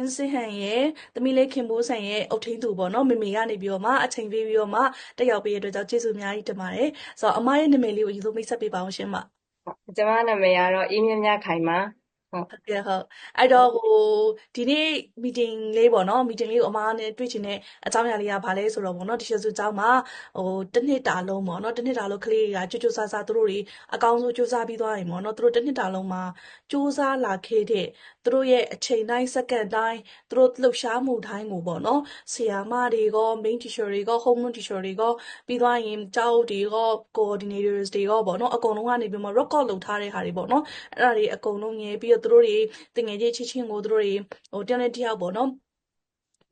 င်းစစ်ဟန်ရဲ့သမီးလေးခင်မိုးဆန်ရဲ့အုတ်ထင်းသူပေါ့နော်မေမေကနေပြီးတော့မှအချိန်ပေးပြီးတော့မှတက်ရောက်ပေးရတဲ့အတွက်ကြောင့်ကျေးဇူးအများကြီးတင်ပါတယ်ဆိုတော့အမရဲ့နာမည်လေးကိုအရင်ဆုံးမိတ်ဆက်ပေးပါအောင်ရှင်မကျမနာမည်ကတော့အေးမြတ်မြတ်ခိုင်ပါ ဟုတ်ဟုတ်ကဲ့ဟုတ်အဲ့တော့ဟိုဒီနေ့ meeting လေးပေါ့နော် meeting လေးကိုအမားနဲ့တွေ့ချင်တဲ့အကြောင်းအရာလေးကဘာလဲဆိုတော့ပေါ့နော်တချို့စုအကြောင်းမှာဟိုတစ်နှစ်တာလုံးပေါ့နော်တစ်နှစ်တာလုံးကလေးတွေကကြိုးကြိုးစားစားသူတို့တွေအကောင်းဆုံးကြိုးစားပြီးသွားရင်ပေါ့နော်သူတို့တစ်နှစ်တာလုံးမှာကြိုးစားလာခဲ့တဲ့သူတို့ရဲ့အချိန်တိုင်းစက္ကန့်တိုင်းသူတို့လှုပ်ရှားမှုတိုင်းကိုပေါ့နော်ဆီယာမတွေရော main teacher တွေရော home room teacher တွေရောပြီးသွားရင်ကျောင်းတွေရော coordinators တွေရောပေါ့နော်အကုန်လုံးကနေပြီးမှ record လုပ်ထားတဲ့ဟာတွေပေါ့နော်အဲ့ဒါတွေအကုန်လုံးငယ်ပြီးတော့သူတို့တွေတငယ်ချင်းချင်းချင်းကိုသူတို့တွေဟိုတယောက်နဲ့တယောက်ပေါ့နော်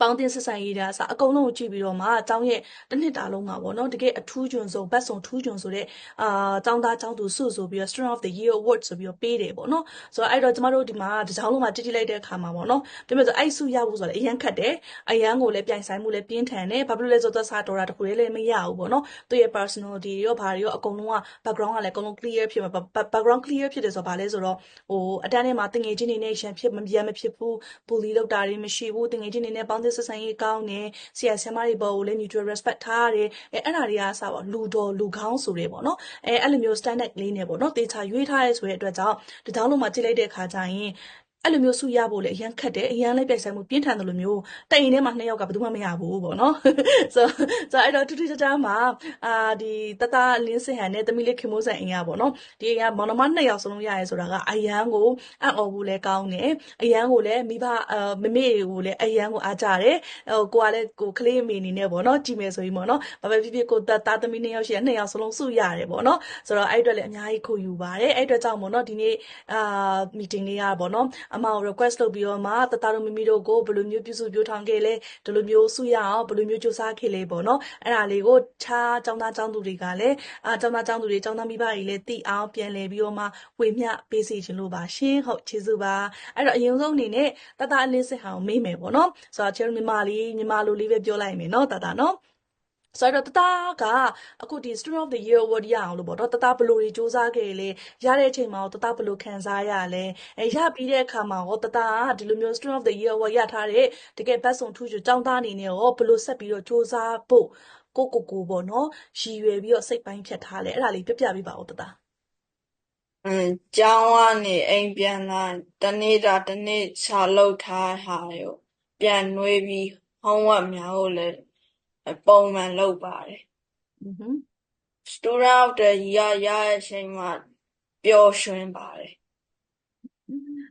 ပေါင်းတင်ဆက်ဆံရေးတာအစအကုန်လုံးကိုကြည့်ပြီးတော့မှအကြောင်းရဲ့တစ်နှစ်တာလုံးမှာပေါ့နော်တကယ်အထူးကျွန်းဆုံးဘတ်စုံထူးကျွန်းဆိုတဲ့အာအကြောင်းသားအကြောင်းသူစုဆိုပြီးတော့ Student of the Year Award ဆိုပြီးတော့ပေးတယ်ပေါ့နော်ဆိုတော့အဲ့တော့ကျမတို့ဒီမှာတစ်ကြောင်းလုံးမှာတိတိလိုက်တဲ့အခါမှာပေါ့နော်ပြမဆိုအဲ့စုရဖို့ဆိုတော့အရန်ခတ်တယ်အရန်ကိုလည်းပြိုင်ဆိုင်မှုလည်းပြင်းထန်တယ်ဘာဖြစ်လို့လဲဆိုတော့စာတော်တာတခုလည်းမရဘူးပေါ့နော်သူရဲ့ personality ရောဘာတွေရောအကုန်လုံးက background ကလည်းအကုန်လုံး clear ဖြစ်မှာ background clear ဖြစ်တယ်ဆိုတော့ဗာလဲဆိုတော့ဟိုအတန်းထဲမှာတငယ်ချင်းတွေနဲ့ရန်ဖြစ်မပြန်မဖြစ်ဘူး bully လုပ်တာတွေမရှိဘူးတငယ်ချင်းတွေနဲ့ပေါင်းသစ်ဆက်ဆံရေးကောင်းတယ်ဆရာဆရာမတွေပေါ်ကိုလည်း mutual respect ထားရတယ်အဲအဲ့ဒါတွေကစပါလူတော်လူကောင်းဆိုတယ်ပေါ့နော်အဲအဲ့လိုမျိုး standard လေးနဲ့ပေါ့နော်တေချာရွေးထားရဲဆိုတဲ့အတွက်ကြောင့်ဒီတောင်းလုံးမှာကြည့်လိုက်တဲ့အခါကျရင် အဲ့လိုမျိုးစုရဖို့လေအရန်ခက်တယ်အရန်လည်းပြိုင်ဆိုင်မှုပြင်းထန်တယ်လို့မျိုးတိုင်ရင်ထဲမှာနှစ်ယောက်ကဘယ်သူမှမရဘူးပေါ့နော်ဆိုဆိုအဲ့တော့တူတူကြကြမှာအာဒီတတလင်းစင်ဟန်နဲ့တမီလေးခင်မိုးဆန်အင်ရပေါ့နော်ဒီအင်ကမောင်နှမနှစ်ယောက်စလုံးရရဲဆိုတာကအရန်ကိုအံ့ဩဖို့လည်းကောင်းတယ်အရန်ကိုလည်းမိဘအာမမေကိုလည်းအရန်ကိုအားကြတယ်ဟိုကိုကလည်းကိုကလေးအမေအနေနဲ့ပေါ့နော်ကြည့်မယ်ဆိုရင်ပေါ့နော်ဘာပဲဖြစ်ဖြစ်ကိုသားသားသမီးနှစ်ယောက်ရှိရနှစ်ယောက်စလုံးစုရတယ်ပေါ့နော်ဆိုတော့အဲ့အတွက်လည်းအများကြီးခုယူပါတယ်အဲ့အတွက်ကြောင့်ပေါ့နော်ဒီနေ့အာ meeting လေးရပေါ့နော်အမကို request လုပ်ပြီးတော့မှတသားတို့မိမိတို့ကိုဘယ်လိုမျိုးပြုစုပြောထောင်ခဲ့လဲဒီလိုမျိုးစုရအောင်ဘယ်လိုမျိုးစူးစမ်းခဲ့လဲပေါ့နော်အဲ့ဒါလေးကိုခြားចောင်းသားចောင်းသူတွေကလည်းအာចောင်းသားចောင်းသူတွေចောင်းသားမိဘတွေလည်းသိအောင်ပြန်လည်ပြီးတော့မှဝေမျှပေးစီခြင်းလို့ပါရှင်ဟုတ်ကျေးဇူးပါအဲ့တော့အရင်ဆုံးအနေနဲ့တသားအလင်းစစ်ဟောင်မေးမယ်ပေါ့နော်ဆိုတော့ချေမြန်မာလေးမြန်မာလိုလေးပဲပြောလိုက်မယ်နော်တသားနော် ဆိုတော့တသားကအခုဒီ Student of the Year Award ရအောင်လို့ပေါ့နော်တသားဘယ်လိုတွေစူးစမ်းခဲ့လဲရတဲ့အချိန်မှာတသားဘယ်လိုခံစားရလဲအဲရပြီးတဲ့အခါမှာရောတသားကဒီလိုမျိုး Student of the Year Award ရထားတဲ့တကယ်ဘတ်စုံထူးချူចောင်းသားအနေနဲ့ရောဘယ်လိုဆက်ပြီးတော့စူးစမ်းဖို့ကိုကိုကိုပေါ့နော်ရည်ရွယ်ပြီးတော့စိတ်ပိုင်းဖြတ်ထားလဲအဲ့ဒါလေးပြပြပေးပါဦးတသား อืมကျောင်းကနေအိမ်ပြန်လာတနေ့တာတနေ့စာလုပ်ထားဟာရောပြန်နှွေးပြီး homework များကိုလည်း ပုံမှန်လုပ်ပါတယ် อือหือ student of the year ရတဲ့အချိန်မှာပျော်ရွှင်ပါတယ်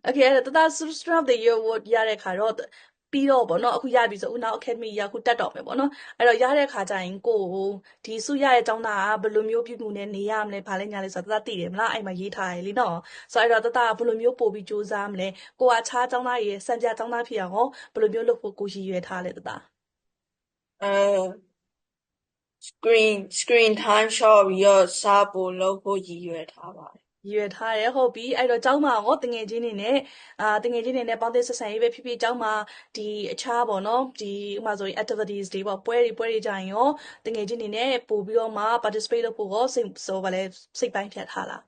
โอเคအဲ့တော့တသား Student of the Year Award ရတဲ့ခါတော့ပြီးတော့ပေါ့နော်အခုရပြီဆိုဦးနောက် Academy ရအခုတက်တော့မယ်ပေါ့နော်အဲ့တော့ရတဲ့ခါကျရင်ကိုကိုဒီစုရရဲ့ចောင်းသားကဘယ်လိုမျိုးပြုမှုနဲ့နေရမလဲဘာလဲညာလဲဆိုတော့တသားသိတယ်မလားအဲ့မှာရေးထားရလေနော်ဆိုတော့အဲ့တော့တသားကဘယ်လိုမျိုးပို့ပြီးစူးစမ်းမလဲကိုကခြားចောင်းသားရဲ့စံပြចောင်းသားဖြစ်အောင်ဟောဘယ်လိုမျိုးလုပ်ဖို့ကိုရည်ရွယ်ထားလဲတသား အဲ screen screen time short ပြီးတော့ စာပို့လုပ်ဖို့ ရည်ရွယ်ထားပါတယ် ရည်ရွယ်ထားရဲဟုတ်ပြီ အဲ့တော့ ကျောင်းမှာရောတငယ်ချင်းတွေနဲ့အာတငယ်ချင်းတွေနဲ့ ပေါင်းသင်းဆက်ဆံရေးပဲဖြစ်ဖြစ် ကျောင်းမှာဒီအခြားပေါ့နော်ဒီဥပမာဆိုရင် activities တွေပေါ့ ပွဲတွေ ပွဲတွေကြရင်ရောတငယ်ချင်းတွေနဲ့ ပို့ပြီးတော့မှ participate လုပ်ဖို့ရော စိတ်ဆိုပါလဲစိတ်ပိုင်းဖြတ်ထားလား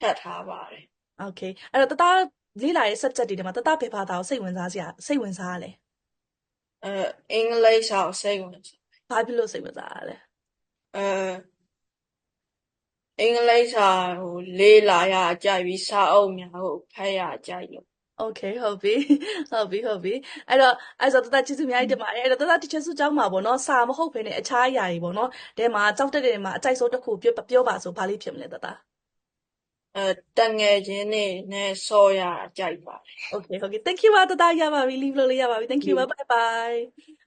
ထပ်ထားပါတယ် Okay အဲ့တော့တသား လေးလာရဲ့ subject တွေထဲမှာတသား ဘယ်ဘာသာကို စိတ်ဝင်စားစရာစိတ်ဝင်စားရလဲ အဲအင်္ဂလိပ်စာကိုစိတ်ဝင်စားဘာဖြစ်လို့စိတ်ဝင်စားရလဲအဲအင်္ဂလိပ်စာကိုလေးလာရအကြိုက်ပြီးစာအုပ်များကိုဖတ်ရအကြိုက်လို့ Okay ဟုတ်ပြီဟုတ်ပြီဟုတ်ပြီအဲ့တော့အဲ့ဆိုတသက်ကျေးဇူးအများကြီးတင်ပါတယ်အဲ့တော့တသက် teacher စုကျောင်းမှာပေါ့နော်စာမဟုတ်ဘဲနဲ့အခြားအရာတွေပေါ့နော်တဲမှာကြောက်တက်တဲ့နေမှာအကြိုက်ဆုံးတစ်ခုပြောပြောပါဆိုဘာလေးဖြစ်မလဲတသက် အဲတငယ်ချင်းတွေနဲ့ဆော့ရအကြိုက်ပါတယ် Okay okay thank you ပါတသက်ရပါပြီ leave လို့လေးရပါပြီ thank you ပါ bye bye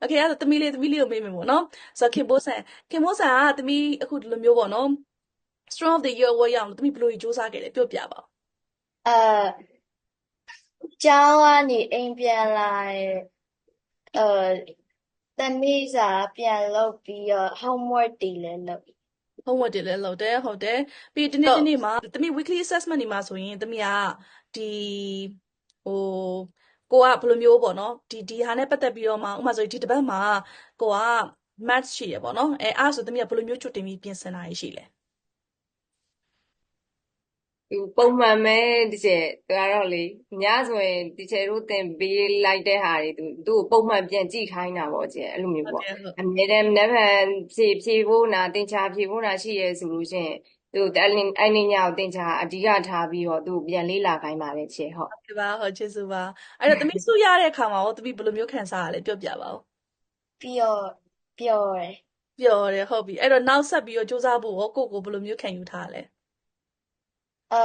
Okay အဲ့တော့သမီးလေးသမီးလေးကိုမေးမယ်ပေါ့နော်ဆိုတော့ခင်ဘိုးဆန်ခင်ဘိုးဆန်ကသမီးအခုဒီလိုမျိုးပေါ့နော် strong of the year award ရအောင်လို့သမီးဘယ်လိုကြီးစူးစမ်းခဲ့လဲပြောပြပါဦးအဲကျောင်းကနေအိမ်ပြန်လာရင်အဲတနေ့စာပြန်လုပ်ပြီးတော့ homework တွေလည်းလုပ် homework တွေလည်းလုပ်တယ်ဟုတ်တယ်ပြီးဒီနေ့ဒီနေ့မှာတမီ weekly assessment တွေမှာဆိုရင်တမီကဒီဟိုကိုကဘယ်လိုမျိုးပေါ့နော်ဒီဒီဟာနဲ့ပတ်သက်ပြီးတော့မှဥပမာဆိုရင်ဒီတစ်ပတ်မှာကိုက math ရှိရပေါ့နော်အဲအားဆိုတမီကဘယ်လိုမျိုးချွတ်တင်ပြီးပြင်ဆင်တာရှိလဲသူ ပုံမှန်ပဲတချေသူကတော့လေ ညဆိုရင်တချေတို့တင်ပေးလိုက်တဲ့ဟာတွေသူသူ့ကို ပုံမှန်ပြန်ကြည့်ခိုင်းတာပေါ့ကျဲအဲ့လိုမျိုးဟုတ်ပေါ့တယ်ဟုတ်အမြဲတမ်းနက်ဖြန် ဖြည့်ဖြည့်ဖို့နာတင်ချာဖြည့်ဖို့နာရှိရဲဆိုလို့ရှိရင် သူအဲ့လင်းအဲ့နေ့ညကိုတင်ချာအဓိကထားပြီးတော့ သူပြန်လေးလာခိုင်းပါလေချေဟုတ်ကဲ့ပါဟုတ်ကျေးဇူးပါ အဲ့တော့ သမီးစုရတဲ့အခါမှာရော သမီး ဘယ်လိုမျိုး ခံစားရလဲ ပြောပြပါဦး ပျော်ပျော်တယ် ပျော်တယ် ဟုတ်ပြီ အဲ့တော့ နောက်ဆက်ပြီးတော့စူးစမ်းဖို့ရော ကိုယ့်ကိုယ်ဘယ်လိုမျိုး ခံယူထားလဲ အာ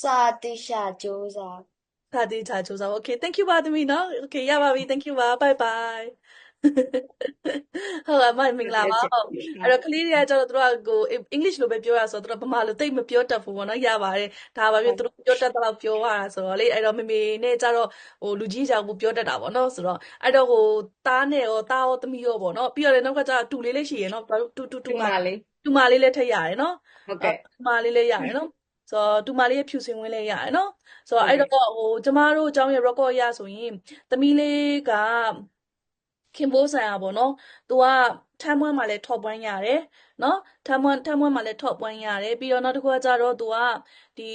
စာတိရှာကြိုးစားသာတေးချာစူးစမ်း Okay thank you ပါသမီးနော် Okay ရပါပြီ thank you ပါ bye bye ဟုတ်ပါမမင်္ဂလာပါဟုတ်အဲ့တော့ကလေးတွေကကျတော့သူတို့ကကိုအင်္ဂလိပ်လိုပဲပြောရဆိုတော့သူတို့ဗမာလိုတိတ်မပြောတတ်ဘူးပေါ့နော်ရပါတယ်ဒါပါပြီသူတို့ပြောတတ်တဲ့လောက်ပြောရတာဆိုတော့လေအဲ့တော့မေမေနဲ့ကျတော့ဟိုလူကြီးကြောင်ကိုပြောတတ်တာပေါ့နော်ဆိုတော့အဲ့တော့ဟိုသားနဲ့ရောသားရောသမီးရောပေါ့နော်ပြီးတော့လည်းနောက်ကကျတူလေးလေးရှိရယ်နော်တူတူတူဒီမမှာလေ တူမလေးလည်းထက်ရတယ်နော်ဟုတ်ကဲ့တူမလေးလည်းရတယ်နော်ဆိုတော့တူမလေးရဲ့ဖြူစင်ဝင်လေးရတယ်နော်ဆိုတော့အဲ့တော့ဟိုကျမတို့အကြောင်းရဲ့ record ရဆိုရင်သမီးလေးကခင်ဘိုးဆန်อ่ะဗောနော်သူကထမ်းမွန်းမှာလဲ top 1ရတယ်နော်ထမ်းမွန်းထမ်းမွန်းမှာလဲ top 1ရတယ်ပြီးတော့နောက်တစ်ခါကျတော့သူကဒီ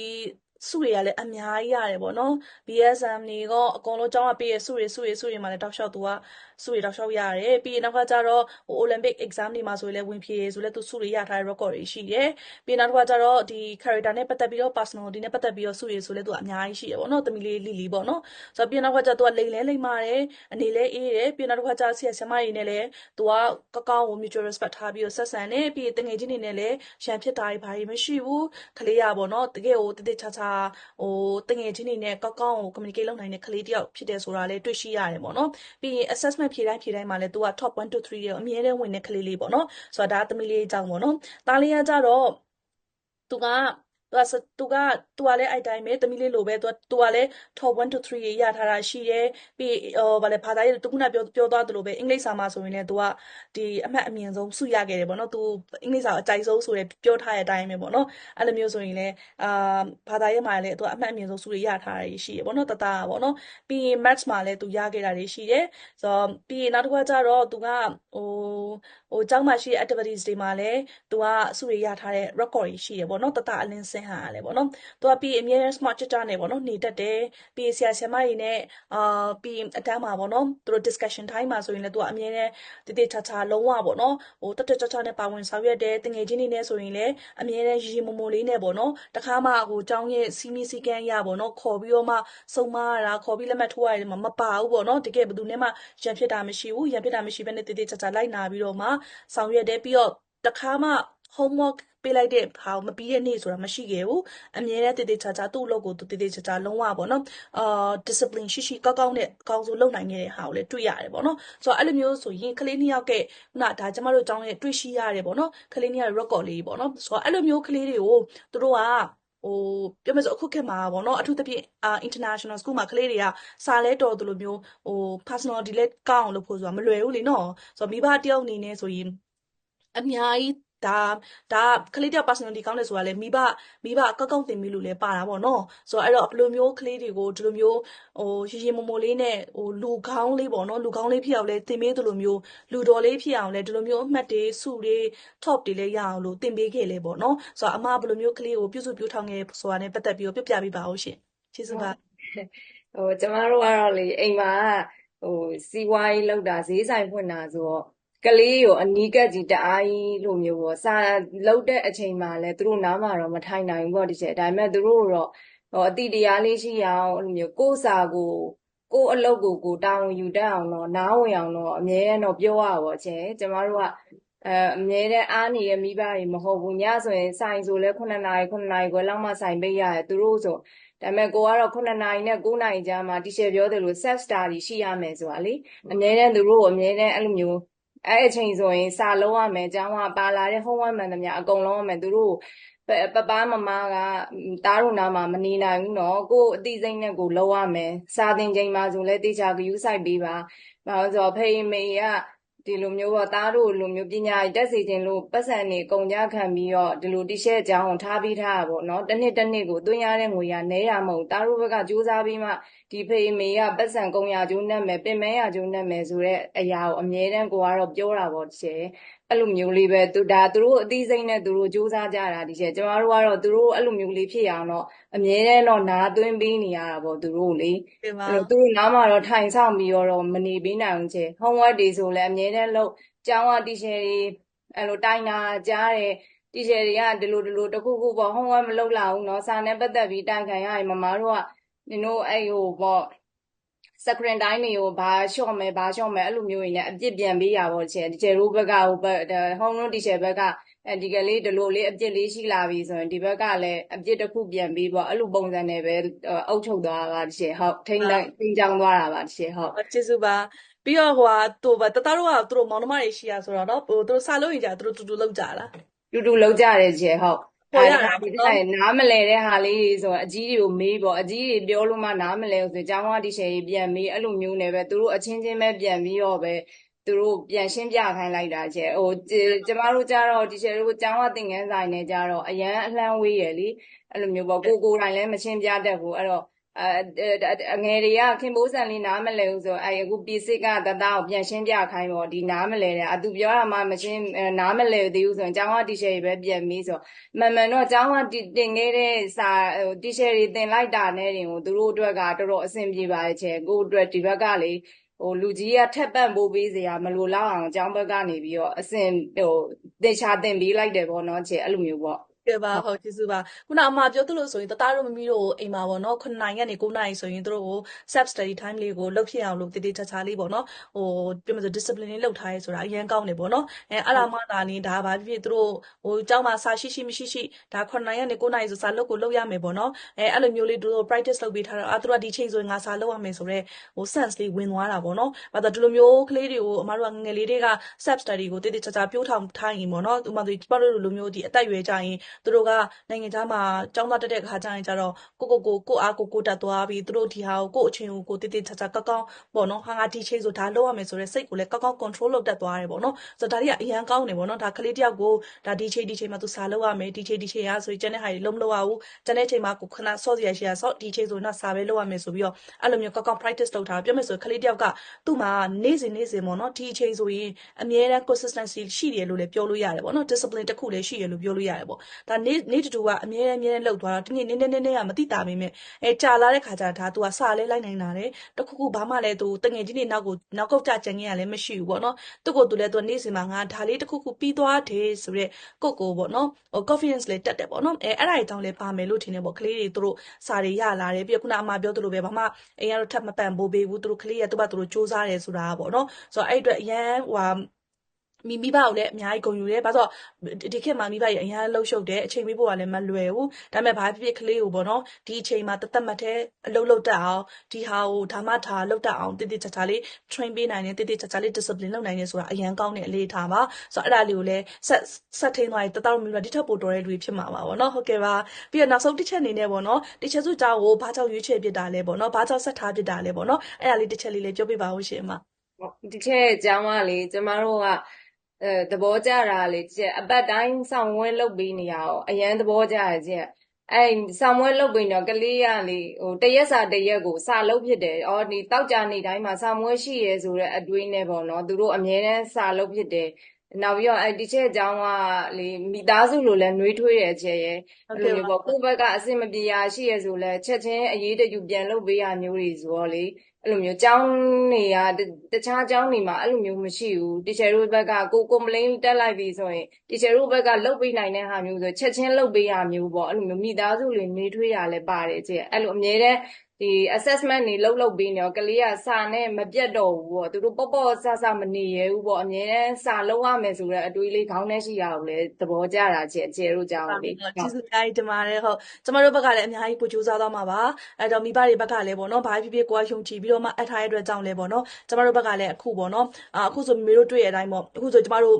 စုတွေကလည်းအများကြီးရတယ်ဗောနော် BSM တွေကအကုန်လုံးကျောင်းကပေးရစုတွေစုတွေစုတွေမှာလည်းတောက်လျှောက်သူက ဆုတွေတောက်လျှောက်ရတယ်ပြီးရင်နောက်ကကျတော့ဟို Olympic exam တွေမှာဆိုရင်လည်းဝင်ဖြေဆိုလည်းသူဆုတွေရထားတဲ့ record တွေရှိတယ်ပြီးရင်နောက်ကကျတော့ဒီ character နဲ့ပတ်သက်ပြီးတော့ personality နဲ့ပတ်သက်ပြီးတော့ဆုတွေဆိုလည်းသူကအများကြီးရှိတယ်ပေါ့နော်တမီလေးလီလီပေါ့နော်ဆိုတော့ပြီးရင်နောက်ကကျတော့သူကလိမ်လဲလိမ်မာတယ်အနေလဲအေးတယ်ပြီးရင်နောက်ကကျတော့ဆရာဆရာမတွေနဲ့လည်းသူကကောက်ကောက်ကို mutual respect ထားပြီးတော့ဆက်ဆံတယ်ပြီးရင်တငယ်ချင်းတွေနဲ့လည်းရန်ဖြစ်တာတွေဘာတွေမရှိဘူးကလေးရပေါ့နော်တကယ်ဟိုတိတိချာချာဟိုတငယ်ချင်းတွေနဲ့ကောက်ကောက်ကို communicate လုပ်နိုင်တဲ့ကလေးတယောက်ဖြစ်တယ်ဆိုတာလည်းတွေ့ရှိရတယ်ပေါ့နော်ပြီးရင် assessment ဖြေတိုင်းဖြေတိုင်းမှာလည်းသူက top 1 2 3ရဲ့အမြဲတမ်းဝင်တဲ့ကလေးလေးပေါ့နော်ဆိုတော့ဒါသမီးလေးအကြောင်းပေါ့နော်တားလေးကကြတော့သူက သူကသူကသူကလည်းအဲ့တိုင်းပဲတမီးလေးလိုပဲသူကသူကလည်း top 1 to 3ရရထားတာရှိတယ်ပြီးဟိုဗာလဲဘာသာရေးတခုနပြောပြောသွားသလိုပဲအင်္ဂလိပ်စာမှာဆိုရင်လည်းသူကဒီအမှတ်အမြင့်ဆုံးစုရခဲ့တယ်ပေါ့နော်သူအင်္ဂလိပ်စာအကြိုက်ဆုံးဆိုရယ်ပြောထားတဲ့အတိုင်းပဲပေါ့နော်အဲ့လိုမျိုးဆိုရင်လည်းအာဘာသာရေးမှာလည်းသူကအမှတ်အမြင့်ဆုံးစုရရထားတာရှိတယ်ပေါ့နော်တတပေါ့နော်ပြီးရင် maths မှာလည်းသူရခဲ့တာတွေရှိတယ်ဆိုတော့ပြီးရင်နောက်တစ်ခုကကျတော့သူကဟို ဟိုကျောင်းမှာရှိတဲ့ activities တွေမှာလည်းသူကစုရရထားတဲ့ record တွေရှိတယ်ပေါ့နော်တတအလင်းစင်ဟာလည်းပေါ့နော်သူကပြီးအမြဲတမ်း smart ချစ်ချနဲ့ပေါ့နော်နေတတ်တယ်ပြီးဆရာဆရာမကြီးနဲ့အာပြီးအတန်းမှာပေါ့နော်သူတို့ discussion time မှာဆိုရင်လည်းသူကအမြဲတမ်းတည်တည်ချာချာလုံးဝပေါ့နော်ဟိုတက်တက်ချာချာနဲ့ပါဝင်ဆောင်ရွက်တယ်တငယ်ချင်းတွေနဲ့ဆိုရင်လည်းအမြဲတမ်းရီရီမုံမုံလေးနဲ့ပေါ့နော်တခါမှဟိုကျောင်းရဲ့စီမီစီကန်းရပေါ့နော်ခေါ်ပြီးတော့မှစုံမရတာခေါ်ပြီးလက်မှတ်ထိုးရတယ်မှာမပါဘူးပေါ့နော်တကယ်ဘယ်သူနဲ့မှရန်ဖြစ်တာမရှိဘူးရန်ဖြစ်တာမရှိဘဲနဲ့တည်တည်ချာချာလိုက်နာပြီးတော့မှဆောင်ရွက်တယ်ပြီးတော့တခါမှ homework ပေးလိုက်တဲ့ဟာကိုမပြီးတဲ့နေ့ဆိုတာမရှိခဲ့ဘူးအမြဲတမ်းတည်တည်ချာချာသူ့အလုပ်ကိုသူတည်တည်ချာချာလုံးဝပေါ့နော်အာ discipline ရှိရှိကောက်ကောက်နဲ့အကောင်းဆုံးလုပ်နိုင်ခဲ့တဲ့ဟာကိုလည်းတွေ့ရတယ်ပေါ့နော်ဆိုတော့အဲ့လိုမျိုးဆိုရင်ကလေးနှစ်ယောက်ကခုနဒါကျမတို့အကြောင်းရဲ့တွေ့ရှိရတယ်ပေါ့နော်ကလေးနှစ်ယောက် record လေးပေါ့နော်ဆိုတော့အဲ့လိုမျိုးကလေးတွေကိုသူတို့က ဟိုပြောမယ်ဆိုအခုခေတ်မှာပေါ့နော်အထူးသဖြင့်အာ international school မှာကလေးတွေကစာလဲတော်သူလိုမျိုးဟို personality လဲကောင်းအောင်လုပ်ဖို့ဆိုတာမလွယ်ဘူးလေနော်ဆိုတော့မိဘတယောက်အနေနဲ့ဆိုရင်အများကြီး ဒါဒါကလေးတယောက် personality ကောင်းတယ်ဆိုတာလေမိဘမိဘကောက်ကောက်တင်ပြီးလို့လဲပါတာပေါ့နော်ဆိုတော့အဲ့တော့ဘယ်လိုမျိုးကလေးတွေကိုဒီလိုမျိုးဟိုရီရီမုံမုံလေးနဲ့ဟိုလူကောင်းလေးပေါ့နော်လူကောင်းလေးဖြစ်အောင်လဲတင်ပေးသလိုမျိုးလူတော်လေးဖြစ်အောင်လဲဒီလိုမျိုးအမှတ်တွေစုတွေ top တွေလဲရအောင်လို့တင်ပေးခဲ့လေပေါ့နော်ဆိုတော့အမဘယ်လိုမျိုးကလေးကိုပြုစုပြောင်းထောင်ခဲ့ဆိုတာနဲ့ပတ်သက်ပြီးတော့ပြပြပေးပါဦးရှင်ကျေးဇူးပါဟိုကျမတို့ကတော့လေအိမ်မှာဟိုစီးပွားရေးလုပ်တာဈေးဆိုင်ဖွင့်တာဆိုတော့ ကလေးကို အနီးကပ်ကြီး တအားကြီးလိုမျိုးပေါ့ စာလုပ်တဲ့အချိန်မှာလည်း သူတို့နားမှာတော့ မထိုင်နိုင်ဘူးပေါ့ဒီချက်ဒါပေမဲ့သူတို့တော့ဟိုအတိတရားလေးရှိအောင်အဲ့လိုမျိုးကိုယ့်စာကို ကိုယ့်အလုပ်ကို ကိုယ်တာဝန်ယူတတ်အောင်တော့ နားဝင်အောင်တော့ အမြဲတမ်းတော့ ပြောရပါပေါ့ချင်းကျမတို့ကအဲအမြဲတမ်းအားနေရမိဘတွေ မဟုတ်ဘူး ညဆိုရင် ဆိုင်ဆိုလဲ9နာရီ9နာရီခွဲလောက်မှ ဆိုင်ပိတ်ရတယ် သူတို့ဆို ဒါပေမဲ့ကိုကတော့9နာရီနဲ့9နာရီကြားမှာတီရှယ်ပြောတယ်လို့ self study ရှိရမယ်ဆိုတာလေ အမြဲတမ်း သူတို့ကိုအမြဲတမ်းအဲ့လိုမျိုး အဲ့အချိန်ဆိုရင် စာလုံးရမယ် ကျောင်းကပါလာတဲ့ homework မှန်သမျှ အကုန်လုံးရမယ် သူတို့ပပမမကတားတို့နာမှာ မနေနိုင်ဘူးနော် ကိုယ်အသိစိတ်နဲ့ကိုယ် လုံးရမယ် စာသင်ချိန်မှာဆိုလဲတေချာဂယူးဆိုင်ပေးပါ ဘာလို့ဆိုတော့ဖေးမေက ဒီလိုမျိုးပေါ့တားတို့လိုမျိုးပညာရည်တက်စေခြင်းလို့ပတ်စံနေကုန်ကြခံပြီးတော့ဒီလိုတီရှက်အကြောင်းကိုထားပြီးထားတာပေါ့နော်တစ်နှစ်တစ်နှစ်ကိုသွင်းရတဲ့ငွေကနဲတာမဟုတ်တားတို့ဘက်ကစူးစမ်းပြီးမှဒီဖေမေကပတ်စံကုံရကျိုးနဲ့မယ်ပင်မဲရကျိုးနဲ့မယ်ဆိုတဲ့အရာကိုအမြဲတမ်းကိုကတော့ပြောတာပေါ့တချယ် အဲ့လိုမျိုးလေးပဲသူဒါသူတို့အသိစိတ်နဲ့သူတို့စူးစမ်းကြတာတချယ်ကျမတို့ကတော့သူတို့အဲ့လိုမျိုးလေးဖြစ်အောင်တော့အမြဲတမ်းတော့နားသွင်းပေးနေရတာပေါ့သူတို့လေ ကဲပါ အဲ့တော့သူတို့နားမှာတော့ထိုင်ဆောင်ပြီးတော့မနေပေးနိုင်ဘူးချေ homework တွေဆိုလည်းအမြဲတမ်းလုပ်ကျောင်းကတီချယ်တွေအဲ့လိုတိုင်တာကြားတယ်တီချယ်တွေကဒီလိုဒီလိုတစ်ခုခုပေါ့ homework မလုပ်လာဘူးเนาะစာနဲ့ပတ်သက်ပြီးတိုင်ခံရရင်မမတို့ကနင်တို့အဲ့ဟိုပေါ့ စကရင်တိုင်းတွေကိုဘာလျှော့မယ်ဘာလျှော့မယ်အဲ့လိုမျိုးတွေနဲ့အပြစ်ပြန်ပေးရပါတော့ချေတီချယ်တို့ဘက်ကဟိုဘက် homework တီချယ်ဘက်ကအဲဒီကလေးဒီလိုလေးအပြစ်လေးရှိလာပြီဆိုရင်ဒီဘက်ကလည်းအပြစ်တစ်ခုပြန်ပေးပေါ့အဲ့လိုပုံစံနဲ့ပဲအုပ်ချုပ်သွားတာပါတချယ်ဟုတ်ထိမ့်လိုက်ထိမ့်ချောင်းသွားတာပါတချယ်ဟုတ်ဟုတ်ကျေးဇူးပါပြီးတော့ဟိုဟာသူတတတို့ကသူတို့မောင်နှမတွေရှိရဆိုတော့နော်ဟိုသူတို့စာလို့ရင်ကြာသူတို့တူတူလောက်ကြလားတူတူလောက်ကြတယ်ကျဲဟုတ် ပေါ်ရအဲ့တာဒါပေါ့ဒီနော်တိုင်းနားမလဲတဲ့ဟာလေးတွေဆိုအကြီးတွေကိုမေးပေါ့အကြီးတွေပြောလို့မှနားမလဲဆိုကျောင်းဝတီရှယ်ကြီးပြန်မေးအဲ့လိုမျိုးနဲ့ပဲသူတို့အချင်းချင်းပဲပြန်ပြီးတော့ပဲသူတို့ပြန်ရှင်းပြခိုင်းလိုက်တာကျဲဟိုကျကျမတို့ကြတော့တီရှယ်တို့ကျောင်းဝသင်ခန်းဆိုင်နဲ့ကြတော့အရန်အလှမ်းဝေးရယ်လीအဲ့လိုမျိုးပေါ့ကိုကိုယ်တိုင်လည်းမရှင်းပြတတ်ဘူးအဲ့တော့ အဲအငယ်တွေက ခင်ပိုးဆန်လေး နားမလဲဘူးဆိုအဲအခုပစ္စည်းကတသားကို ပြန်ရှင်းပြခိုင်းပေါ့ ဒီ နားမလဲတဲ့အသူပြောတာမှမရှင်းအဲနားမလဲသေးဘူးဆိုရင် ကျောင်းဝတီရှယ်ကြီးပဲ ပြန်ပြီးဆိုမှန်မှန်တော့ ကျောင်းကတင်တင်ခဲ့တဲ့စာဟိုတီရှယ်တွေတင်လိုက်တာနဲ့တင်ကို သူတို့အတွက်က တော်တော် အဆင်ပြေပါတယ်ချေကိုယ့်အတွက် ဒီဘက်ကလေဟိုလူကြီးကထက်ပန့်ပိုးပေးစရာ မလိုလောက်အောင် ကျောင်းဘက်ကနေပြီးတော့အဆင်ဟိုတေချာတင်ပေးလိုက်တယ်ပေါ့နော်ချေအဲ့လိုမျိုးပေါ့ ကဲပါဟုတ်ကျေးဇူးပါခုနအမပြောသလိုဆိုရင်တသားတို့မမီတို့အိမ်မှာပေါ့နော်9နိုင်ကနေ9နိုင်ဆိုရင်တို့ကို self study time လေးကိုလုပ်ဖြစ်အောင်လို့တည်တည်ချာချာလေးပေါ့နော်ဟိုပြောမလို့ discipline လေးလုပ်ထားရဲဆိုတာအရင်ကောင်းနေပေါ့နော်အဲအဲ့ဒါမှသာလင်းဒါဘာဖြစ်ဖြစ်တို့ဟိုကျောင်းမှာစာရှိရှိမရှိရှိဒါ9နိုင်ကနေ9နိုင်ဆိုစာလုပ်ကိုလုပ်ရမယ်ပေါ့နော်အဲအဲ့လိုမျိုးလေးတို့ practice လုပ်ပေးထားတော့အာတို့ကဒီချိန်ဆိုရင်ငါစာလုပ်ရမယ်ဆိုတော့ဟို sense လေးဝင်သွားတာပေါ့နော်ဘာသာဒီလိုမျိုးကလေးတွေကိုအမတို့ကငငယ်လေးတွေက self study ကိုတည်တည်ချာချာပြောထောင်ထားရင်ပေါ့နော်ဥပမာဆိုကျမတို့လိုမျိုးဒီအသက်အရွယ်ကြရင်သူတို့ကနိုင်ငံခြားမှာကျောင်းသားတက်တဲ့အခါကျရင်ကျတော့ကိုကိုကိုကိုအားကိုကိုတက်သွားပြီးသူတို့ဒီဟာကိုကိုအချင်းကိုကိုတိတိကျကျကောက်ကောက်ပေါ့နော်ဟာငါဒီချိန်ဆိုဒါလုပ်ရမယ်ဆိုတဲ့စိတ်ကိုလည်းကောက်ကောက် control လုပ်တတ်သွားတယ်ပေါ့နော်ဆိုတော့ဒါတွေကအရန်ကောင်းတယ်ပေါ့နော်ဒါကလေးတယောက်ကိုဒါဒီချိန်ဒီချိန်မှာသူစာလုပ်ရမယ်ဒီချိန်ဒီချိန်ရဆိုရင်ကျန်တဲ့ဟာတွေလုံးမလုပ်ရဘူးကျန်တဲ့ချိန်မှာကိုခဏဆော့စီရရှိရဆော့ဒီချိန်ဆိုရင်တော့စာပဲလုပ်ရမယ်ဆိုပြီးတော့အဲ့လိုမျိုးကောက်ကောက် practice လုပ်ထားတာပြောမယ်ဆိုရင်ကလေးတယောက်ကသူ့မှာနေ့စဉ်နေ့စဉ်ပေါ့နော်ဒီချိန်ဆိုရင်အမြဲတမ်း consistency ရှိတယ်လို့လည်းပြောလို့ရတယ်ပေါ့နော် discipline တစ်ခုလည်းရှိရလို့ပြောလို့ရတယ်ပေါ့ဒါနေ့နေ့တူတူကအမြဲတမ်းအမြဲတမ်းလှုပ်သွားတော့ဒီနေ့နည်းနည်းနည်းနည်းကမတိတာပေမဲ့အဲကြာလာတဲ့ခါကျတော့ဒါ तू ကစာလဲလိုက်နိုင်တာလေတခုခုဘာမှလဲ तू တငယ်ချင်းတွေနောက်ကိုနောက်ကောက်ကြကြံခဲ့ရလဲမရှိဘူးပေါ့နော်သူ့ကို तू လဲ तू နေ့စဉ်မှာငါဒါလေးတခုခုပြီးသွားတယ်ဆိုရက်ကိုကိုပေါ့နော်ဟို confidence လေးတက်တယ်ပေါ့နော်အဲအဲ့ဒါတွေတောင်းလဲပါမယ်လို့ထင်တယ်ပေါ့ကလေးတွေသူတို့စာတွေရလာတယ်ပြီးတော့ခုနအမပြောသလိုပဲဘာမှအိမ်ကတော့ထပ်မပန်ဖို့ပေးဘူးသူတို့ကလေးရသူ့ဘာသူတို့စူးစမ်းတယ်ဆိုတာပေါ့နော်ဆိုတော့အဲ့အတွက်အရန်ဟိုဟာ မိမိဘကိုလည်းအများကြီးဂုဏ်ယူတယ်။ဘာလို့လဲဆိုတော့ဒီခေတ်မှာမိဘကြီးအများကြီးလှုပ်ရှုပ်တယ်။အချိန်ပေးဖို့ကလည်းမလွယ်ဘူး။ဒါပေမဲ့ဘာဖြစ်ဖြစ်ကလေးကိုပေါ့နော်။ဒီအချိန်မှာတသက်မတ်တဲ့အလုပ်လုပ်တတ်အောင်ဒီဟာကိုဒါမှဒါလုပ်တတ်အောင်တည်တည်ချာချာလေး train ပေးနိုင်တယ်တည်တည်ချာချာလေး discipline လုပ်နိုင်တယ်ဆိုတာအရန်ကောင်းတဲ့အလေးထားပါ။ဆိုတော့အဲ့ဒါလေးကိုလည်းဆက်ဆက်ထိန်သွားရင်တတော်မိဘဒီထက်ပိုတော်တဲ့လူတွေဖြစ်မှာပါပေါ့နော်။ဟုတ်ကဲ့ပါ။ပြီးတော့နောက်ဆုံးတစ်ချက်အနေနဲ့ပေါ့နော်။တစ်ချက်စုကြောင်းကိုဘာကြောင့်ရွေးချယ်ဖြစ်တာလဲပေါ့နော်။ဘာကြောင့်ဆက်ထားဖြစ်တာလဲပေါ့နော်။အဲ့ဒါလေးတစ်ချက်လေးလည်းပြောပြပါဦးရှင်အမ။ဟုတ်ဒီချက်အကြောင်းကလေကျမတို့က အဲသဘောကျတာလေကျက်အပတ်တိုင်းဆောင်ဝဲလုပ်ပေးနေရအောင်အရန်သဘောကျရကျက်အဲဆောင်ဝဲလုပ်ပေးတော့ကလေးကလေဟိုတရက်စာတရက်ကိုစာလုပ်ဖြစ်တယ်။အော်ဒီတောက်ကြနေတိုင်းမှာဆောင်ဝဲရှိရဲဆိုတဲ့အတွေးနဲ့ပေါ့နော်သူတို့အမြဲတမ်းစာလုပ်ဖြစ်တယ်။ နောက်ပြီးတော့အဲဒီချက်အကြောင်းကလေမိသားစုလိုလဲနှွေးထွေးတယ်ချက်ရဲ့ဟုတ်အဲ့လိုကဲ့မျိုးပါပေါ့ကိုယ့်ဘက်ကအဆင်မပြေရရှိရဆိုလဲချက်ချင်းအရေးတယူပြန်လုပ်ပေးရမျိုးတွေဆိုတော့လေအဲ့လိုမျိုးចောင်းတွေကတတခြားចောင်းတွေမှာအဲ့လိုမျိုးမရှိဘူးတီချယ်တို့ဘက်ကကိုကွန်ပလိန်းတက်လိုက်ပြီဆိုရင်တီချယ်တို့ဘက်ကလုပ်ပေးနိုင်တဲ့ဟာမျိုးဆိုချက်ချင်းလုပ်ပေးရမျိုးပေါ့အဲ့လိုမျိုးမိသားစုတွေနေထွေးရလဲပါတယ်ကျအဲ့လိုအမြဲတမ်း ဒီ assessment တွေလုပ်လုပ်ပေးနေတော့ ကလေးကစာနဲ့မပြတ်တော့ဘူးပေါ့သူတို့ပေါ့ပေါ့ဆဆမနေရဘူးပေါ့အမြဲတမ်းစာလုပ်ရမယ်ဆိုတဲ့အတွေးလေးခေါင်းထဲရှိရအောင်လဲသဘောကျတာကျကျတို့ကြောင်းဟုတ်လေကဲ့ကျေးဇူးအများကြီးတင်ပါတယ်ဟုတ်ကျမတို့ဘက်ကလည်းအများကြီးပို့ကြိုးစားသွားမှာပါအဲ့တော့မိဘတွေဘက်ကလည်းပေါ့နော်ဘာဖြစ်ဖြစ်ကိုယ်ကယုံကြည်ပြီးတော့မှအထားရတဲ့အတွက်ကြောင့်လည်းပေါ့နော်ကျမတို့ဘက်ကလည်းအခုပေါ့နော်အာအခုဆိုမေတို့တွေ့ရတဲ့အတိုင်းပေါ့အခုဆိုကျမတို့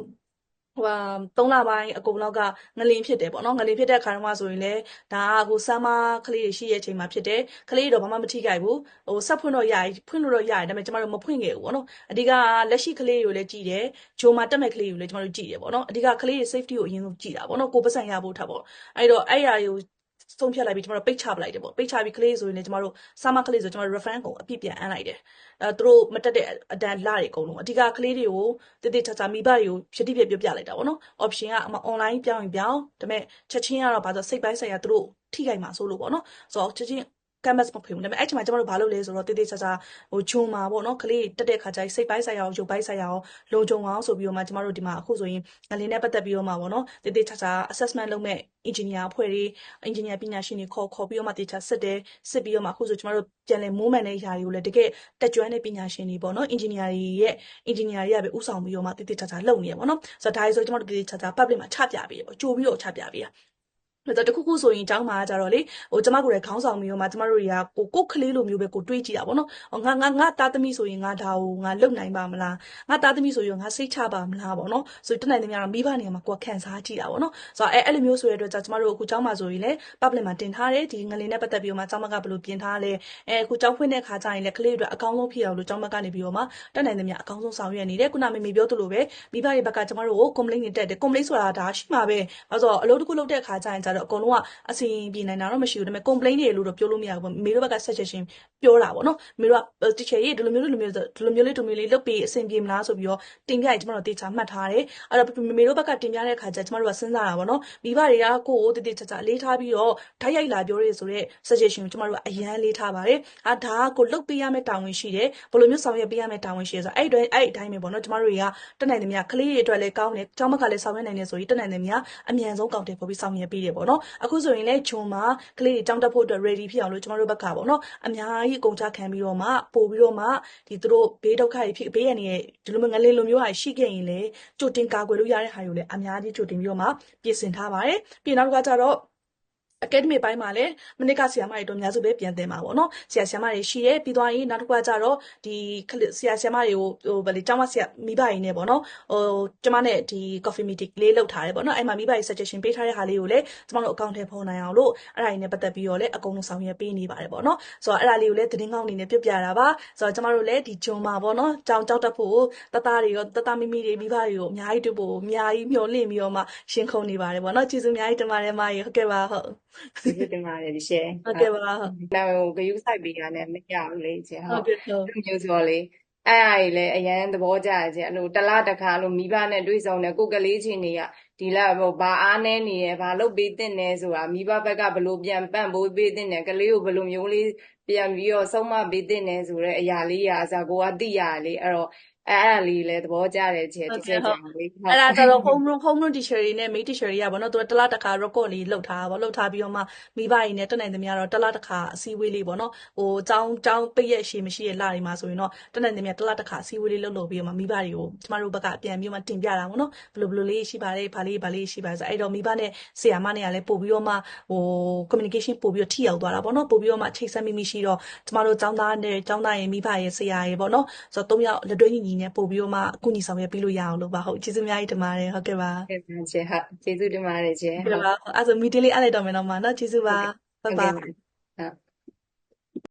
ဟိုဟာ3လပိုင်းအကုန်လောက်ကငလင်ဖြစ်တယ်ပေါ့နော်ငလင်ဖြစ်တဲ့အခါတုန်းကဆိုရင်လည်းဒါကအခုဆမ်းမကလေးတွေရှိရဲ့အချိန်မှာဖြစ်တယ်ကလေးတွေတော့ဘာမှမထိခိုက်ဘူးဟိုဆက်ဖွင့်တော့ရရဖွင့်လို့တော့ရတယ်ဒါပေမဲ့ကျမတို့မဖွင့်ခဲ့ဘူးပေါ့နော်အဓိကလက်ရှိကလေးတွေကိုလည်းကြည့်တယ်ဂျိုမှာတက်မဲ့ကလေးတွေကိုလည်းကျမတို့ကြည့်တယ်ပေါ့နော်အဓိကကလေးတွေ safety ကိုအရင်ဆုံးကြည့်တာပေါ့နော်ကိုယ်ပတ်စံရဖို့ထပ်ပေါ့အဲ့တော့အဲ့အရာတွေကို ဆုံးဖြတ်လိုက်ပြီးကျမတို့ပိတ်ချပလိုက်တယ်ပေါ့ပိတ်ချပြီးကလေးဆိုရင်လည်းကျမတို့စာမကလေးဆိုကျမတို့ reference ကိုအပြည့်ပြန်အမ်းလိုက်တယ်အဲသူတို့မတက်တဲ့အတန်လာတွေအကုန်လုံးအဓိကကလေးတွေကိုတည်တည်ချာချာမိဘတွေကိုဖြစ်တိပြပြပြလိုက်တာပေါ့နော် option ကအမ online ပြောင်းရင်ပြောင်းဒါပေမဲ့ချက်ချင်းကတော့ဘာလို့စိတ်ပိုင်းဆိုင်ရာသူတို့ထိခိုက်မှာဆိုလို့ပေါ့နော်ဆိုတော့ချက်ချင်း canvas မဖွင့်ဘူးဒါပေမဲ့အဲ့ချိန်မှာကျမတို့ဘာလုပ်လဲဆိုတော့တည်တည်ချာချာဟိုဂျုံမှာပေါ့နော်ကလေးတက်တဲ့ခါကျရင်စိတ်ပိုင်းဆိုင်ရာရောရုပ်ပိုင်းဆိုင်ရာရောလုံခြုံအောင်ဆိုပြီးတော့မှကျမတို့ဒီမှာအခုဆိုရင်ငလင်းနဲ့ပတ်သက်ပြီးတော့မှပေါ့နော်တည်တည်ချာချာ assessment လုပ်မဲ့ engineer အဖွဲ့တွေ engineer ပညာရှင်တွေခေါ်ခေါ်ပြီးတော့မှတည်ချာစစ်တယ်စစ်ပြီးတော့မှအခုဆိုကျမတို့ပြန်လဲမိုးမှန်တဲ့ຢာတွေကိုလည်းတကယ်တက်ကြွတဲ့ပညာရှင်တွေပေါ့နော် engineer တွေရဲ့ engineer တွေကပဲဥဆောင်ပြီးတော့မှတည်တည်ချာချာလုပ်နေရပေါ့နော်ဆိုတော့ဒါဆိုကျမတို့တည်တည်ချာချာ public မှာချပြပေးရပေါ့ကြိုပြီးတော့ချပြပေးရအဲ့ တော့တခုခုဆိုရင်ကျောင်းမှာကြတော့လေဟိုကျမကိုယ်လည်းခေါင်းဆောင်ပြီးတော့မှကျမတို့တွေကကိုကိုကလေးလိုမျိုးပဲကိုတွေးကြည့်တာပေါ့နော်ငါငါငါသားသမီးဆိုရင်ငါဒါကိုငါလုံနိုင်ပါမလားငါသားသမီးဆိုရင်ငါစိတ်ချပါမလားပေါ့နော်ဆိုတနိုင်သမျှတော့မိဘနေရာမှာကိုကခံစားကြည့်တာပေါ့နော်ဆိုတော့အဲအဲ့လိုမျိုးဆိုရတဲ့အတွက်ကျမတို့အခုကျောင်းမှာဆိုရင်လည်း public မှာတင်ထားတယ်ဒီငလင်နဲ့ပတ်သက်ပြီးတော့မှကျောင်းမကဘယ်လိုပြင်ထားလဲအဲအခုကျောင်းဖွင့်တဲ့အခါကျရင်လည်းကလေးတွေအတွက်အကောင်းဆုံးဖြစ်အောင်လို့ကျောင်းမကနေပြီးတော့မှတနိုင်သမျှအကောင်းဆုံးဆောင်ရွက်နေတယ်ခုနမေမေပြောသလိုပဲမိဘတွေဘက်ကကျမတို့ကို complaint တွေတက်တယ် complaint ဆိုတာဒါရှိမှာပဲအဲဆိုတော့အလုပ်တစ်ခုလုပ်တဲ့အခါကျရင်ကျတော့အကုန်လုံးကအစီရင်ပြေနိုင်တာတော့မရှိဘူးဒါပေမဲ့ complaint တွေလို့တော့ပြောလို့မရဘူးပေါ့မေတို့ဘက်က suggestion ပြောတာပေါ့နော်မေတို့က teacher ရေးဒီလိုမျိုးဒီလိုမျိုးဒီလိုမျိုးလေးဒီလိုမျိုးလေးလုပ်ပြီးအဆင်ပြေမလားဆိုပြီးတော့တင်ပြရင်ကျမတို့တေချာမှတ်ထားတယ်အဲ့တော့မေတို့ဘက်ကတင်ပြတဲ့ခါကျကျမတို့ကစဉ်းစားတာပေါ့နော်မိဘတွေကကိုယ့်ကိုတေတေချာချာအလေးထားပြီးတော့ဓာတ်ရိုက်လာပြောရဲဆိုတော့ suggestion ကိုကျမတို့ကအရန်လေးထားပါတယ်အာဒါကကိုလုပ်ပေးရမယ့်တာဝန်ရှိတယ်ဘယ်လိုမျိုးဆောင်ရွက်ပေးရမယ့်တာဝန်ရှိတယ်ဆိုတော့အဲ့အတွက်အဲ့အတိုင်းပဲပေါ့နော်ကျမတို့တွေကတက်နိုင်တယ်များကလေးတွေအတွက်လည်းကောင်းတယ်ကျောင်းမကလည်းဆောင်ရွက်နိုင်တယ်ဆိုရင်တက်နိုင်တယ်များအမြန်ဆုံးကောက်တယ်ပို့ပြီးဆောင်ရွက်ပေးတယ်ပေါ့နော်အခုဆိုရင်လည်းဂျွန်မှာကလေးတွေကျောင်းတက်ဖို့အတွက် ready ဖြစ်အောင်လို့ကျမတို့ဘက်ကပေါ့နော်အများကြီးအကုန်ချခံပြီးတော့မှပို့ပြီးတော့မှဒီသူတို့ဘေးဒုက္ခတွေဖြစ်ဘေးရန်တွေဒီလိုမျိုးငလင်းလိုမျိုးဟာရှိခဲ့ရင်လည်းကြိုတင်ကာကွယ်လို့ရတဲ့ဟာတွေကိုလည်းအများကြီးကြိုတင်ပြီးတော့မှပြင်ဆင်ထားပါတယ်ပြီးနောက်တစ်ခါကျတော့ academy ဘိုင်းမှာလည်းမနစ်ကဆီယာမတွေတော့အများစုပဲပြန်တင်ပါပေါ့နော်ဆီယာဆီယာမတွေရှိရဲပြီးသွားရင်နောက်တစ်ခါကျတော့ဒီခလဆီယာဆီယာမတွေကိုဟိုဗလေကျောင်းမဆီယာမိဘရင်းနဲ့ပေါ့နော်ဟိုကျမနဲ့ဒီ coffee meeting လေးလုပ်ထားတယ်ပေါ့နော်အဲ့မှာမိဘတွေ suggestion ပေးထားတဲ့ဟာလေးကိုလည်းကျမတို့အကောင့်ထဲဖော်နိုင်အောင်လို့အဲ့ဒါရင်းနဲ့ပတ်သက်ပြီးတော့လည်းအကုန်လုံးဆောင်ရွက်ပေးနေပါတယ်ပေါ့နော်ဆိုတော့အဲ့ဒါလေးကိုလည်းသတင်းကောင်းအနေနဲ့ပြပြတာပါဆိုတော့ကျမတို့လည်းဒီဂျွန်မှာပေါ့နော်ကျောင်းကြောက်တက်ဖို့တသားတွေရောတသားမိမိတွေမိဘတွေကိုအများကြီးတွေ့ဖို့အများကြီးမျှော်လင့်ပြီးတော့မှရှင်းခုန်နေပါတယ်ပေါ့နော်ကျေးဇူးအများကြီးတင်ပါတယ်မကြီးဟုတ်ကဲ့ပါဟုတ်ကျေးဇူးတင်ပါတယ်ဒီရှင်ဟုတ်ကဲ့ပါဟုတ်နောက်ဂယုစိုက်ပေးတာနဲ့မရဘူးလေရှင်ဟုဟုတ်တ်ကဲ့ဟုတ်ဒီမျိုးဆိုလေအဲ့အားကြီးလည်းအရန်သဘောကျတယ်ရှင်အဲ့လိုတစ်လားတစ်ခါလို့မိဘနဲ့တွေ့ဆုံတယ်ကိုယ်ကလေးချင်းတွေကဒီလားဟိုဘာအားနေနေရဘာလုပ်ပေးတင်နေဆိုတာမိဘဘက်ကဘယ်လိုပြန်ပံ့ပိုးပေးတင်တယ်ကလေးကိုဘယ်လိုမျိုးလေးပြန်ပြီးတော့ဆုံးမပေးတင်နေဆိုတဲ့အရာလေးရာအစားကိုကသိရတယ်လေအဲ့တော့အဲ့အဲ့လေးလည်းသဘောကျတယ်ချေဒီချက်ကြောင့်လေအဲ့ဒါတော်တော် home room home room teacher တွေနဲ့ main teacher တွေကဗောနော်သူကတစ်လတစ်ခါ record လေးလုပ်ထားဗောလုပ်ထားပြီးတော့မှမိဘတွေနဲ့တက်နိုင်သမျှတော့တစ်လတစ်ခါအစည်းအဝေးလေးဗောနော်ဟိုအကြောင်းအကြောင်းပိတ်ရက်ရှိမရှိရလာနေမှာဆိုရင်တော့တက်နိုင်သမျှတစ်လတစ်ခါအစည်းအဝေးလေးလုပ်လုပ်ပြီးတော့မှမိဘတွေကိုကျမတို့ဘက်ကပြန်ပြီးတော့မှတင်ပြတာဗောနော်ဘယ်လိုဘယ်လိုလေးရှိပါလဲဘာလေးဘာလေးရှိပါဆိုအဲ့တော့မိဘနဲ့ဆရာမနဲ့ကလည်းပို့ပြီးတော့မှဟို communication ပို့ပြီးတော့ထိရောက်သွားတာဗောနော်ပို့ပြီးတော့မှချိတ်ဆက်မိမိရှိတော့ကျမတို့ចောင်းသားနဲ့ចောင်းသားရဲ့မိဘရဲ့ဆရာရဲ့ဗောနော်ဆိုတော့၃ယောက်လက်တွဲညီညီနဲ့ပို့ပြီးတော့မှကုညီဆောင်ရွက်ပေးလို့ရအောင်လို့ပါဟုတ်ကျေးဇူးအများကြီးတင်ပါတယ်ဟုတ်ကဲ့ပါဟုတ်ကဲ့ကျေးဟုတ်ကျေးဇူးတင်ပါတယ်ကျေးဟုတ်ပါအဲ့ဆို meeting လေးအားလိုက်တော့မယ်နော်မနော်ကျေးဇူးပါ bye bye